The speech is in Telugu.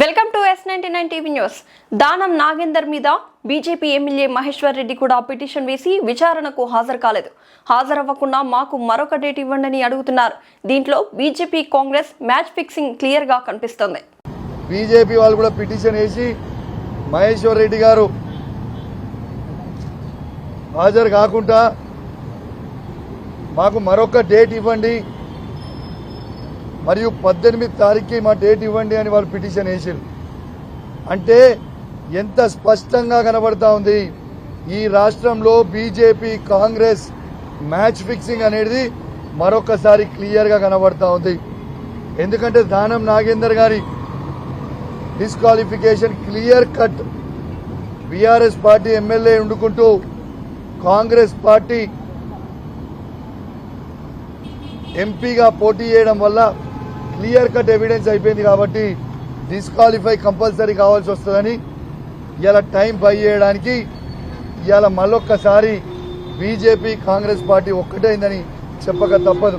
Welcome to ninety nine TV news. Danam Nagender మీద బీజేపీ ఎమ్మెల్యే మహేశ్వర్ రెడ్డి కూడా పిటిషన్ వేసి విచారణకు హాజరు కాలేదు. హాజరవ్వకుండా మాకు మరొక డేట్ ఇవ్వండి అడుగుతున్నారు. దీంట్లో బీజేపీ కాంగ్రెస్ మ్యాచ్ ఫిక్సింగ్ క్లియర్గా కనిపిస్తుంది. బీజేపీ వాళ్ళు కూడా పిటిషన్ వేసి మహేశ్వర్ రెడ్డి గారు హాజరు కాకుండా మాకు మరొక డేట్ ఇవ్వండి. మరియు పద్దెనిమిది తారీఖుకి మా డేట్ ఇవ్వండి అని వాళ్ళు పిటిషన్ వేసారు అంటే ఎంత స్పష్టంగా కనబడతా ఉంది ఈ రాష్ట్రంలో బీజేపీ కాంగ్రెస్ మ్యాచ్ ఫిక్సింగ్ అనేది మరొకసారి క్లియర్గా కనబడతా ఉంది. ఎందుకంటే దానం నాగేందర్ గారి disqualification clear cut. BRS party MLA ఉండుకుంటూ Congress party ఎంపీగా పోటీ చేయడం వల్ల క్లియర్ కట్ ఎవిడెన్స్ అయిపోయింది కాబట్టి డిస్క్వాలిఫై కంపల్సరీ కావాల్సి వస్తుందని ఇలా టైం బై చేయడానికి ఇలా మళ్ళొక్కసారి బీజేపీ కాంగ్రెస్ పార్టీ ఒక్కటైందని చెప్పక తప్పదు.